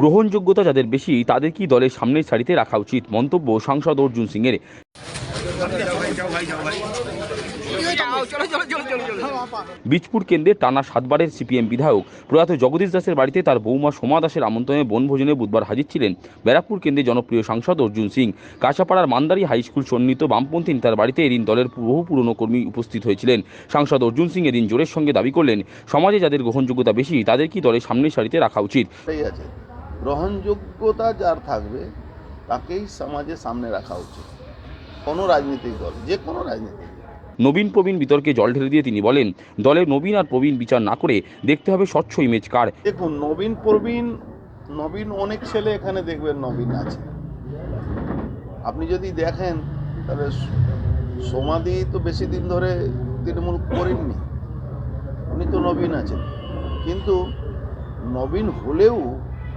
গ্রহণযোগ্যতা যাদের বেশি তাদের কি দলের সামনের সারিতে রাখা উচিত, মন্তব্য সাংসদ অর্জুন সিংয়ের। বীজপুর কেন্দ্রে টানা সাতবারের সিপিএম বিধায়ক, প্রয়াত জগদীশ দাসের বাড়িতে তার বৌমা সোমা দাসের আমন্ত্রণে বনভোজনে বুধবার হাজির ছিলেন ব্যারাকপুর কেন্দ্রে জনপ্রিয় সাংসদ অর্জুন সিং। কাঁচাপাড়ার মান্দারি হাই স্কুল সন্নিহিত বামপন্থী নেতার বাড়িতে এদিন দলের বহু পুরনো কর্মী উপস্থিত হয়েছিলেন। সাংসদ অর্জুন সিং এদিন জোরের সঙ্গে দাবি করলেন, সমাজে যাদের গ্রহণযোগ্যতা বেশি তাদের কি দলের সামনের সারিতে রাখা উচিত। গ্রহণযোগ্যতা যার থাকবে তাকেই সমাজে সামনে রাখা উচিত। কোনো রাজনৈতিক দল যে কোনো রাজনৈতিক নবীন প্রবীণ বিতর্কে জল ঢেলে দিয়ে তিনি বলেন দলের নবীন আর প্রবীণ বিচার না করে দেখতে হবে স্বচ্ছ ইমেজ কার। দেখুন নবীন প্রবীণ নবীন অনেক ছেলে এখানে দেখবেন নবীন আছে। আপনি যদি দেখেন তাহলে সমাধি তো বেশি দিন ধরে তৃণমূল করেননি। উনি তো নবীন আছেন। কিন্তু নবীন হলেও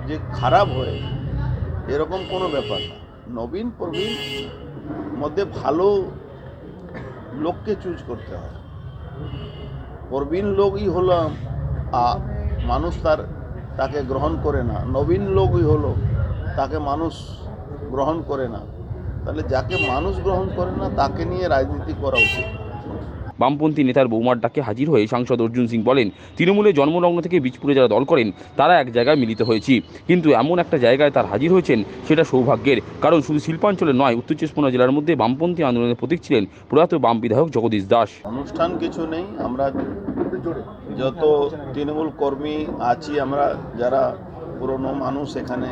যে খারাপ হয় এরকম কোনো ব্যাপার না। নবীন প্রবীণ মধ্যে ভালো লোককে চুজ করতে হয়। প্রবীণ লোকই হলাম, আ, মানুষ তার তাকে গ্রহণ করে না। নবীন লোকই হলো, তাকে মানুষ গ্রহণ করে না। তাহলে যাকে মানুষ গ্রহণ করে না, তাকে নিয়ে রাজনীতি করা উচিত। বামপন্থী নেতার বৌমার ডাকে হাজির হয়ে সাংসদ অর্জুন সিং বলেন, তৃণমূলে জন্মলগ্ন থেকে বীজপুরে যারা দল করেন, তারা এক জায়গায় মিলিত হয়েছি। কিন্তু এমন একটা জায়গায় তার হাজির হয়েছেন, সেটা সৌভাগ্যের। কারণ শুধু শিল্পাঞ্চলে নয়, উত্তর চব্বিশ জেলার মধ্যে বামপন্থী আন্দোলনের প্রতীক ছিলেন প্রয়াত বাম বিধায়ক জগদীশ দাস। অনুষ্ঠান কিছু নেই, আমরা যত তৃণমূল কর্মী আছি, আমরা যারা পুরনো মানুষ এখানে,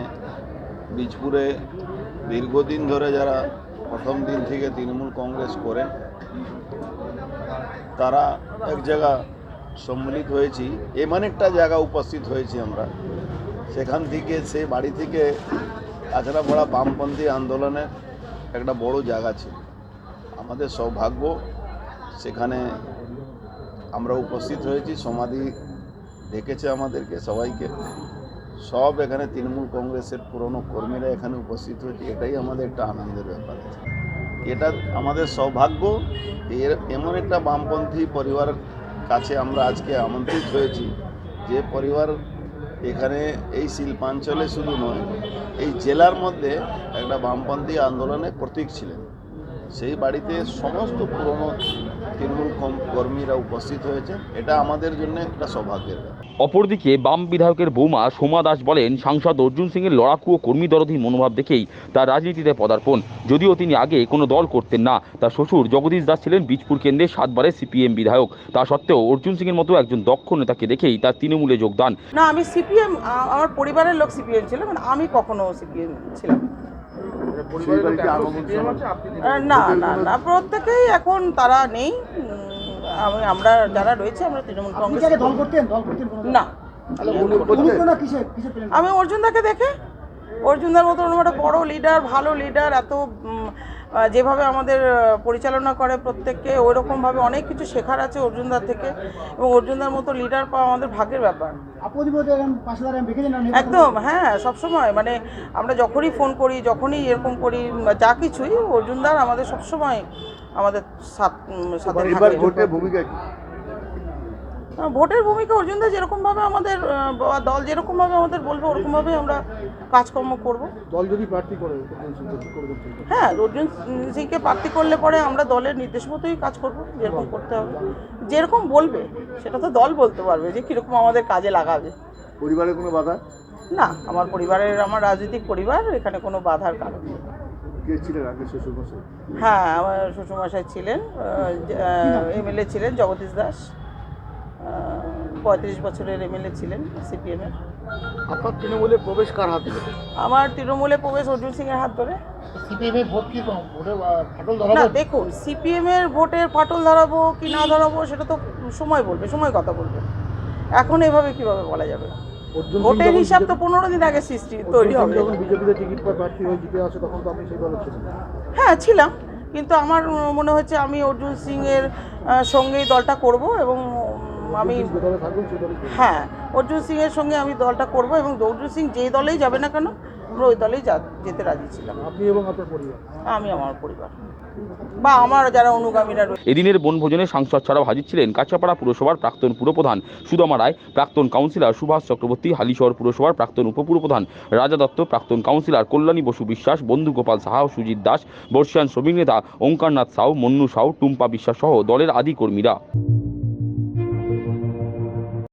বীজপুরে দীর্ঘদিন ধরে যারা প্রথম দিন থেকে তৃণমূল কংগ্রেস করে তারা এক জায়গা সম্মিলিত হয়েছি। এমন একটা জায়গা উপস্থিত হয়েছি আমরা। সেখান থেকে, সে বাড়ি থেকে কাছড়াপাড়া বামপন্থী আন্দোলনের একটা বড় জায়গা ছিল। আমাদের সৌভাগ্য, সেখানে আমরা উপস্থিত হয়েছি, সমাধি ডেকেছে আমাদেরকে সবাইকে। সব এখানে তৃণমূল কংগ্রেসের পুরনো কর্মীরা এখানে উপস্থিত হয়েছে, এটাই আমাদের একটা আনন্দের ব্যাপার। এটা আমাদের সৌভাগ্য। এর এমন একটা বামপন্থী পরিবার কাছে আমরা আজকে আমন্ত্রিত হয়েছি, যে পরিবার এখানে এই শিল্পাঞ্চলে শুধু নয়, এই জেলার মধ্যে একটা বামপন্থী আন্দোলনে প্রতীক ছিলেন। সেই বাড়িতে সমস্ত পুরনো তৃণমূল কর্মীরা উপস্থিত হয়েছে। এটা আমাদের জন্য একটা সৌভাগ্যের অপরদিকে বাম বিধায়কের বৌমা সোমা দাস বলেন সাংসদ অর্জুন সিংয়ের লড়াকু ও কর্মী দরদী মনোভাব দেখেই তার রাজনীতিতে পদার্পণ। যদিও তিনি আগে কোনো দল করতেন না তার শ্বশুর জগদীশ দাস ছিলেন বীজপুর কেন্দ্রে সাতবারের সিপিএম বিধায়ক। তা সত্ত্বেও অর্জুন সিংয়ের মতো একজন দক্ষ নেতাকে দেখেই তার তৃণমূলে যোগদান। না আমি সিপিএম আমার পরিবারের লোক সিপিএম ছিল মানে আমি কখনো সিপিএম ছিলাম না। না না না প্রত্যেকেই এখন তারা নেই। আমি আমরা যারা রয়েছে আমরা তৃণমূল কংগ্রেস কি আগে দল করতেন? দল করতেন কোনোদিন? না। আমি অর্জুনদাকে দেখে। অর্জুনদার মতো মতন একটা বড় লিডার ভালো লিডার এত যেভাবে আমাদের পরিচালনা করে প্রত্যেককে ওই রকমভাবে অনেক কিছু শেখার আছে অর্জুনদার থেকে। এবং অর্জুনদার মতো লিডার পাওয়া আমাদের ভাগ্যের ব্যাপার? একদম হ্যাঁ সবসময়। মানে আমরা যখনই ফোন করি যখনই এরকম করি যা কিছুই অর্জুনদার আমাদের সবসময় আমাদের সাথে ভূমিকা ভোটের ভূমিকা অর্জুনদা যেরকমভাবে আমাদের দল যেরকমভাবে আমাদের বলবে ওরকমভাবেই আমরা কাজকর্ম করব। দল যদি প্রার্থী করে হ্যাঁ অর্জুন সিংকে প্রার্থী করলে পরে আমরা দলের নির্দেশ মতোই কাজ করব যেরকম করতে হবে। যেরকম বলবে সেটা তো দল বলতে পারবে যে কীরকম আমাদের কাজে লাগাবে। পরিবারের কোনো বাধা? না আমার পরিবারের আমার রাজনৈতিক পরিবার এখানে কোনো বাধার কারণ হ্যাঁ আমার শ্বশুরমশাই ছিলেন এমএলএ ছিলেন জগদীশ দাস। পঁয়ত্রিশ বছরের এমএলএ ছিলেন সিপিএমের আপনার তৃণমূলে প্রবেশ কার হাতে আমার তৃণমূলে প্রবেশ অর্জুন সিংয়ের হাত ধরে। সিপিএমের ভোট কি ভোটে ফাটল না দেখুন সিপিএমের ভোটের ফাটল ধরাবো কি না ধরাবো সেটা তো সময় বলবে সময় কথা বলবে। এখন এভাবে কীভাবে বলা যাবে? ভোটের হিসাব তো পনেরো দিন আগে সৃষ্টি তৈরি হবে। যখন বিজেপিতে টিকিট পায় প্রার্থী হয়ে জিতে আসে তখন তো আপনি সেই দলে হ্যাঁ ছিলাম। কিন্তু আমার মনে হচ্ছে আমি অর্জুন সিংয়ের আহ, সঙ্গেই দলটা করব এবং আমি যে হ্যাঁ অর্জুন সিংয়ের সঙ্গে আমি দলটা করব এবং অর্জুন সিং যেই দলেই যাবে না কেন আমরা ওই দলেই যেতে রাজি ছিলাম। আপনি এবং আপনার পরিবার? আমি আমার পরিবার। বা আমার যারা অনুগামীরা এদিনের বনভোজনে সাংসদ ছাড়াও হাজির ছিলেন কাঁচাপাড়া পুরসভার প্রাক্তন পুরপ্রধান সুদামা রায় প্রাক্তন কাউন্সিলর সুভাষ চক্রবর্তী হালিশহর পুরসভার প্রাক্তন উপপুরপ্রধান রাজা দত্ত প্রাক্তন কাউন্সিলর কল্যাণী বসু বিশ্বাস বন্ধু গোপাল সাহা ও সুজিত দাস বর্ষিয়ান শ্রমিক নেতা ওঙ্কারনাথ সাউ মন্নু সাউ টুম্পা বিশ্বাস সহ দলের আদি কর্মীরা।